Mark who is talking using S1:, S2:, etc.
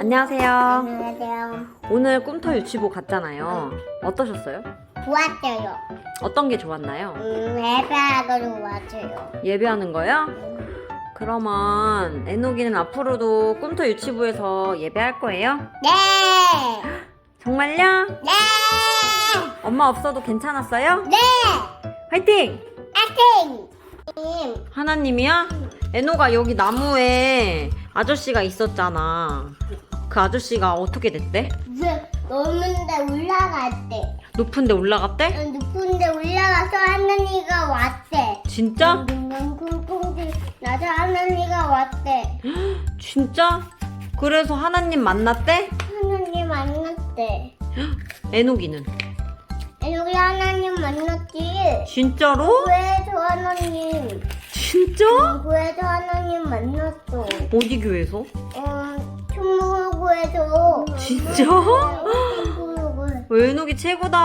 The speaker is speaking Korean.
S1: 안녕하세요.
S2: 안녕하세요.
S1: 오늘 꿈터 유치부 갔잖아요. 어떠셨어요?
S2: 좋았어요.
S1: 어떤 게 좋았나요?
S2: 음, 예배하고 좋았어요.
S1: 예배하는 거요? 그러면 애녹이는 앞으로도 꿈터 유치부에서 예배할 거예요?
S2: 네!
S1: 정말요?
S2: 네!
S1: 엄마 없어도 괜찮았어요?
S2: 네!
S1: 화이팅!
S2: 님,
S1: 하나님이야? 애노가 여기 나무에 아저씨가 있었잖아. 그 아저씨가 어떻게 됐대?
S2: 노는데 올라갈 때,
S1: 높은데 올라갔대?
S2: 높은데 올라가서 하나님가 왔대.
S1: 진짜?
S2: 쿵쿵쿵쿵 나서 하나님가 왔대.
S1: 진짜? 그래서 하나님 만났대?
S2: 하나님 만났대.
S1: 애녹이는?
S2: 여기 하나님 만났지.
S1: 진짜로?
S2: 교회에서 하나님.
S1: 진짜?
S2: 교회에서 하나님 만났어.
S1: 어디 교회에서?
S2: 어, 충무교에서.
S1: 진짜? 애녹이 최고다.